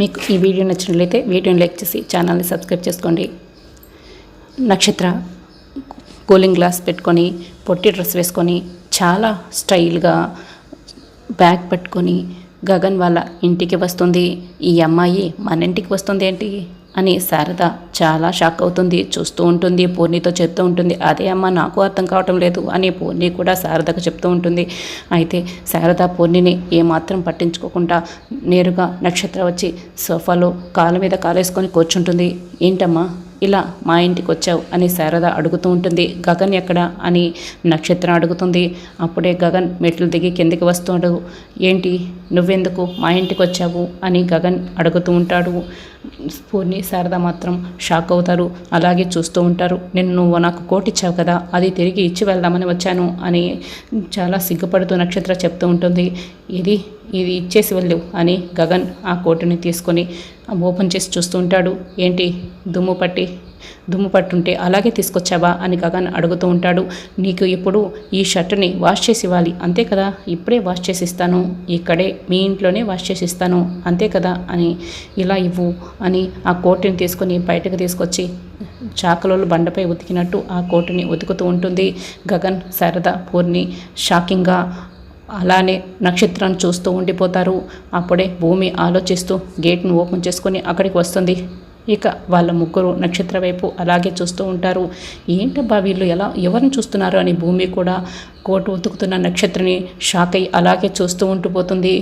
మీకు ఈ వీడియో నచ్చినట్లయితే వీడియోని లైక్ చేసి ఛానల్ని సబ్స్క్రైబ్ చేసుకోండి. నక్షత్ర కూలింగ్ గ్లాస్ పెట్టుకొని పొట్టి డ్రెస్ వేసుకొని చాలా స్టైల్గా బ్యాగ్ పట్టుకొని గగన్ వాళ్ళ ఇంటికి వస్తుంది. ఈ అమ్మాయి మన ఇంటికి వస్తుంది ఏంటి? అని శారద చాలా షాక్ అవుతుంది చూస్తూ ఉంటుంది. పూర్ణితో చెప్తూ ఉంటుంది అదే అమ్మ నాకు అర్థం కావటం లేదు అని పూర్ణి కూడా శారదకు చెప్తూ ఉంటుంది. అయితే శారద పూర్ణిని ఏమాత్రం పట్టించుకోకుండా నేరుగా నక్షత్ర వచ్చి సోఫాలో కాళ్ళ మీద కాలేసుకొని కూర్చుంటుంది. ఏంటమ్మా ఇలా మా ఇంటికి వచ్చావు? అని శారద అడుగుతూ ఉంటుంది. గగన్ ఎక్కడ? అని నక్షత్రం అడుగుతుంది. అప్పుడే గగన్ మెట్లు దిగి కిందికి వస్తుండడు ఏంటి నువ్వెందుకు మా ఇంటికి వచ్చావు? అని గగన్ అడుగుతూ ఉంటాడు. పూర్ణి శారద మాత్రం షాక్ అవుతారు. అలాగే చూస్తూ ఉంటారు. నిన్ను నువ్వు నాకు కోట్ ఇచ్చావు కదా అది తిరిగి ఇచ్చి వెళ్దామని వచ్చాను అని చాలా సిగ్గుపడుతూ నక్షత్ర చెప్తూ ఉంటుంది. ఇది ఇది ఇచ్చేసి వెళ్ళు అని గగన్ ఆ కోటుని తీసుకొని ఓపెన్ చేసి చూస్తూ ఉంటాడు. ఏంటి దుమ్ము పట్టి దుమ్ము పట్టుంటే అలాగే తీసుకొచ్చావా అని గగన్ అడుగుతూ ఉంటాడు. నీకు ఇప్పుడు ఈ షర్టుని వాష్ చేసి ఇవ్వాలి. అంతే కదా? ఇప్పుడే వాష్ చేసి ఇస్తాను. ఇక్కడే మీ ఇంట్లోనే వాష్ చేసి ఇస్తాను. అంతే కదా? అని ఇలా ఇవ్వు అని ఆ కోటుని తీసుకొని బయటకు తీసుకొచ్చి చాకలోళ్ళు బండపై ఉతికినట్టు ఆ కోటుని ఉతుకుతూ ఉంటుంది. గగన్ శారద పూర్ణి షాకింగ్గా అలానే నక్షత్రాన్ని చూస్తూ ఉండిపోతారు. అప్పుడే భూమి ఆలోచిస్తూ గేట్ను ఓపెన్ చేసుకొని అక్కడికి వస్తుంది. ఇక వాళ్ళ ముగ్గురు నక్షత్ర వైపు అలాగే చూస్తూ ఉంటారు. ఏంటబ్బా వీళ్ళు ఎలా ఎవరిని చూస్తున్నారు అని భూమి కూడా కోటు ఉతుకుతున్న నక్షత్రని షాక్ అయి అలాగే చూస్తూ ఉండిపోతుంది